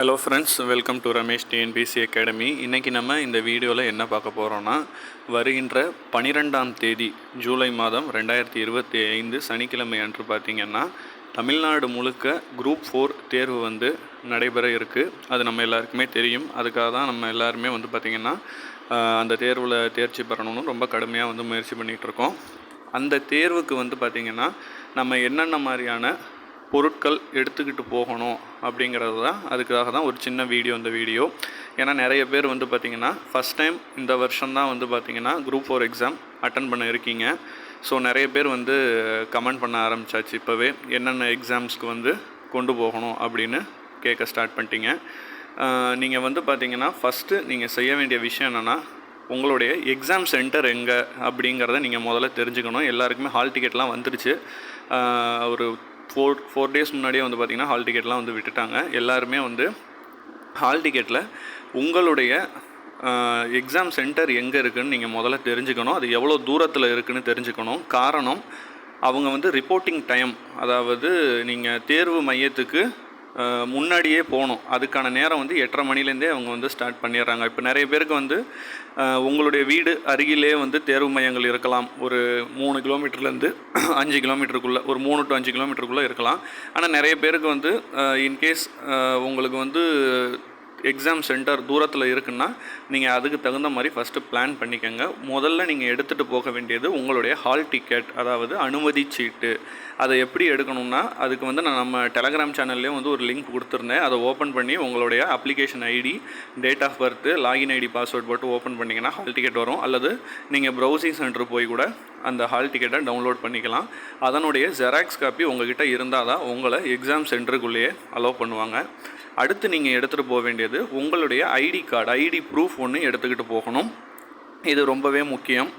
Hello friends welcome to Ramesh TNPSC academy இன்றைக்கி நம்ம இந்த வீடியோவில் என்ன பார்க்க போகிறோன்னா வருகின்ற பனிரெண்டாம் தேதி ஜூலை மாதம் ரெண்டாயிரத்தி இருபத்தி ஐந்து சனிக்கிழமை அன்று பார்த்திங்கன்னா தமிழ்நாடு முழுக்க குரூப் ஃபோர் தேர்வு வந்து நடைபெற இருக்குது அது நம்ம எல்லாருக்குமே தெரியும். அதுக்காக தான் நம்ம எல்லாருமே வந்து பார்த்திங்கன்னா அந்த தேர்வில் தேர்ச்சி பெறணும்னு ரொம்ப கடுமையாக வந்து முயற்சி பண்ணிகிட்ருக்கோம் அந்த தேர்வுக்கு வந்து பார்த்திங்கன்னா நம்ம என்னென்ன மாதிரியான பொருட்கள் எடுத்துக்கிட்டு போகணும் அப்படிங்கிறது தான் அதுக்காக தான் ஒரு சின்ன வீடியோ இந்த வீடியோ. ஏன்னா நிறைய பேர் வந்து பார்த்திங்கன்னா ஃபஸ்ட் டைம் இந்த வருஷம் தான் வந்து பார்த்திங்கன்னா குரூப் ஃபோர் எக்ஸாம் அட்டன் பண்ண இருக்கீங்க. ஸோ நிறைய பேர் வந்து கமெண்ட் பண்ண ஆரம்பிச்சாச்சு. இப்போவே என்னென்ன எக்ஸாம்ஸ்க்கு வந்து கொண்டு போகணும் அப்படின்னு கேட்க ஸ்டார்ட் பண்ணிட்டீங்க. நீங்கள் வந்து பார்த்தீங்கன்னா ஃபஸ்ட்டு நீங்கள் செய்ய வேண்டிய விஷயம் என்னென்னா உங்களுடைய எக்ஸாம் சென்டர் எங்கே அப்படிங்கிறத நீங்கள் முதல்ல தெரிஞ்சுக்கணும். எல்லாருக்குமே ஹால் டிக்கெட்லாம் வந்துருச்சு. ஒரு ஃபோர் ஃபோர் டேஸ் முன்னாடியே வந்து பார்த்திங்கன்னா ஹால் டிக்கெட்லாம் வந்து விட்டுட்டாங்க. எல்லாருமே வந்து ஹால் டிக்கெட்டில் உங்களுடைய எக்ஸாம் சென்டர் எங்கே இருக்குதுன்னு நீங்கள் முதல்ல தெரிஞ்சுக்கணும். அது எவ்வளோ தூரத்தில் இருக்குதுன்னு தெரிஞ்சுக்கணும். காரணம் அவங்க வந்து ரிப்போர்ட்டிங் டைம் அதாவது நீங்கள் தேர்வு மையத்துக்கு முன்னாடியே போகணும். அதுக்கான நேரம் வந்து எட்டரை மணிலேருந்தே அவங்க வந்து ஸ்டார்ட் பண்ணிடுறாங்க. இப்போ நிறைய பேருக்கு வந்து உங்களுடைய வீடு அருகிலே வந்து தேர்வு மையங்கள் இருக்கலாம். ஒரு மூணு கிலோமீட்டர்லேருந்து அஞ்சு கிலோமீட்டருக்குள்ளே ஒரு மூணு டு அஞ்சு கிலோமீட்டருக்குள்ளே இருக்கலாம். ஆனால் நிறைய பேருக்கு வந்து இன்கேஸ் உங்களுக்கு வந்து எக்ஸாம் சென்டர் தூரத்தில் இருக்குன்னா நீங்கள் அதுக்கு தகுந்த மாதிரி ஃபஸ்ட்டு பிளான் பண்ணிக்கோங்க. முதல்ல நீங்கள் எடுத்துகிட்டு போக வேண்டியது உங்களுடைய ஹால் டிக்கெட் அதாவது அனுமதி சீட்டு அதை எப்படி எடுக்கணும்னா அதுக்கு வந்து நான் நம்ம டெலகிராம் சேனல்லேயும் வந்து ஒரு லிங்க் கொடுத்துருந்தேன். அதை ஓப்பன் பண்ணி உங்களுடைய application ID date of birth login ID password போட்டு ஓப்பன் பண்ணிங்கன்னா ஹால் டிக்கெட் வரும். அல்லது நீங்கள் ப்ரௌசிங் சென்டர் போய் கூட அந்த ஹால் டிக்கெட்டை டவுன்லோட் பண்ணிக்கலாம். அதனுடைய ஜெராக்ஸ் காப்பி உங்ககிட்ட இருந்தால் தான் உங்களை எக்ஸாம் சென்டருக்குள்ளேயே அலோவ் பண்ணுவாங்க. அடுத்து நீங்கள் எடுத்துகிட்டு போக வேண்டியது உங்களுடைய ஐடி கார்டு ஐடி ப்ரூஃப் ஒன்று எடுத்துக்கிட்டு போகணும். இது ரொம்பவே முக்கியம்.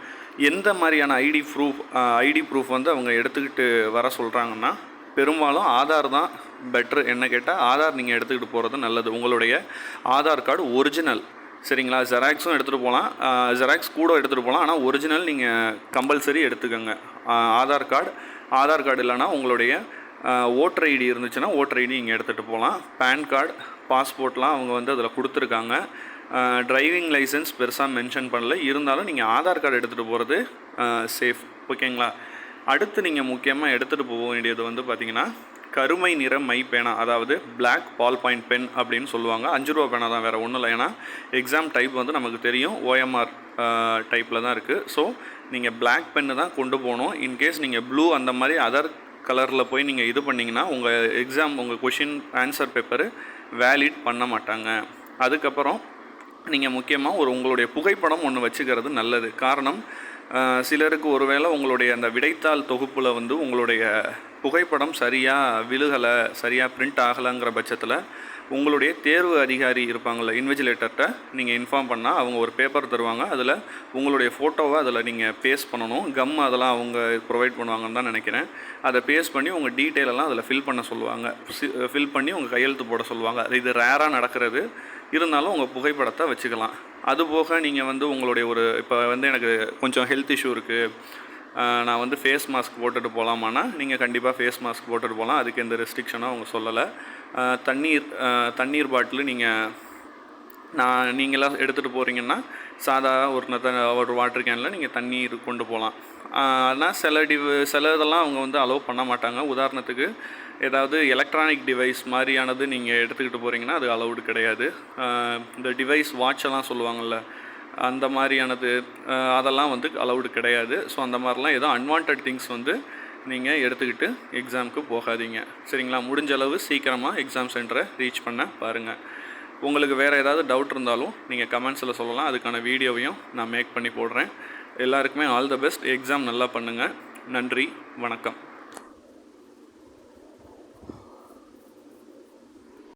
எந்த மாதிரியான ஐடி ப்ரூஃப் ஐடி ப்ரூஃப் வந்து அவங்க எடுத்துக்கிட்டு வர சொல்கிறாங்கன்னா பெரும்பாலும் ஆதார் தான் பெட்ரு என்ன கேட்டால் ஆதார் நீங்கள் எடுத்துக்கிட்டு போகிறது நல்லது. உங்களுடைய ஆதார் கார்டு ஒரிஜினல் சரிங்களா? ஜெராக்ஸும் எடுத்துகிட்டு போகலாம் ஜெராக்ஸ் கூட எடுத்துகிட்டு போகலாம் ஆனால் ஒரிஜினல் நீங்கள் கம்பல்சரி எடுத்துக்கோங்க. ஆதார் கார்டு ஆதார் கார்டு இல்லைன்னா உங்களுடைய ஓட்டர் ஐடி இருந்துச்சுன்னா ஓட்டர் ஐடி இங்கே எடுத்துகிட்டு போகலாம் பேன் கார்டு பாஸ்போர்ட்லாம் அவங்க வந்து அதில் கொடுத்துருக்காங்க. டிரைவிங் லைசன்ஸ் பெருசாக மென்ஷன் பண்ணல. இருந்தாலும் நீங்கள் ஆதார் கார்டு எடுத்துகிட்டு போகிறது சேஃப் ஓகேங்களா அடுத்து நீங்கள் முக்கியமாக எடுத்துகிட்டு போக வேண்டியது வந்து பார்த்திங்கன்னா கருமை நிற மை பேனா அதாவது பிளாக் பால் பாயிண்ட் பென் அப்படின்னு சொல்லுவாங்க. அஞ்சு ரூபா பேனா தான் வேறு ஒன்றும் இல்லை. ஏன்னா எக்ஸாம் டைப் வந்து நமக்கு தெரியும். ஓஎம்ஆர் டைப்பில் தான் இருக்குது ஸோ நீங்கள் பிளாக் பென்னு தான் கொண்டு போகணும். இன்கேஸ் நீங்கள் ப்ளூ அந்த மாதிரி அதர் கலரில் போய் நீங்கள் இது பண்ணிங்கன்னா உங்கள் எக்ஸாம் உங்கள் கொஷின் ஆன்சர் பேப்பரு வேலிட் பண்ண மாட்டாங்க. அதுக்கப்புறம் நீங்கள் முக்கியமாக ஒரு உங்களுடைய புகைப்படம் ஒன்று வச்சுக்கிறது நல்லது. காரணம் சிலருக்கு ஒருவேளை உங்களுடைய அந்த விடைத்தாள் தொகுப்பில் வந்து உங்களுடைய புகைப்படம் சரியாக விழுகலை சரியாக பிரிண்ட் ஆகலைங்கிற பட்சத்தில் உங்களுடைய தேர்வு அதிகாரி இருப்பாங்கள்ல இன்விஜிலேட்டர்கிட்ட நீங்கள் இன்ஃபார்ம் பண்ணால் அவங்க ஒரு பேப்பர் தருவாங்க. அதில் உங்களுடைய ஃபோட்டோவை அதில் நீங்கள் பேஸ்ட் பண்ணணும். கம் அதெல்லாம் அவங்க ப்ரொவைட் பண்ணுவாங்கன்னு தான் நினைக்கிறேன். அதை பேஸ்ட் பண்ணி உங்கள் டீட்டெயிலெல்லாம் அதில் ஃபில் பண்ண சொல்லுவாங்க. ஃபில் பண்ணி உங்கள் கையெழுத்து போட சொல்லுவாங்க. அது இது ரேராக நடக்கிறது. இருந்தாலும் உங்கள் புகைப்படத்தை வச்சுக்கலாம். அதுபோக நீங்கள் வந்து உங்களுடைய ஒரு இப்போ வந்து எனக்கு கொஞ்சம் ஹெல்த் இஷ்யூ இருக்குது நான் வந்து ஃபேஸ் மாஸ்க் போட்டுட்டு போகலாமான்னா நீங்கள் கண்டிப்பாக ஃபேஸ் மாஸ்க் போட்டுட்டு போகலாம் அதுக்கு எந்த ரெஸ்ட்ரிக்ஷனும் அவங்க சொல்லலை. தண்ணீர் தண்ணீர் பாட்டில் நீங்கள் நான் நீங்களாம் எடுத்துகிட்டு போகிறீங்கன்னா சாதா ஒரு நத்த ஒரு வாட்டர் கேனில் நீங்கள் தண்ணீர் கொண்டு போகலாம் ஆனால் சில டிவ் சில இதெல்லாம் அவங்க வந்து அலோவ் பண்ண மாட்டாங்க. உதாரணத்துக்கு ஏதாவது எலக்ட்ரானிக் டிவைஸ் மாதிரியானது நீங்கள் எடுத்துக்கிட்டு போகிறீங்கன்னா அது அலௌடு கிடையாது. இந்த டிவைஸ் வாட்ச் எல்லாம் சொல்லுவாங்கள்ல அந்த மாதிரியானது அதெல்லாம் வந்து அலௌடு கிடையாது. ஸோ அந்த மாதிரிலாம் ஏதோ அன்வான்ட் திங்ஸ் வந்து நீங்கள் எடுத்துக்கிட்டு எக்ஸாமுக்கு போகாதீங்க. சரிங்களா? முடிஞ்ச அளவு சீக்கிரமாக எக்ஸாம் சென்டரை ரீச் பண்ண பாருங்கள் உங்களுக்கு வேறு ஏதாவது டவுட் இருந்தாலும் நீங்கள் கமெண்ட்ஸில் சொல்லலாம். அதுக்கான வீடியோவையும் நான் மேக் பண்ணி போடுறேன். எல்லாருக்குமே ஆல் த பெஸ்ட் எக்ஸாம் நல்லா பண்ணுங்கள் நன்றி. வணக்கம்.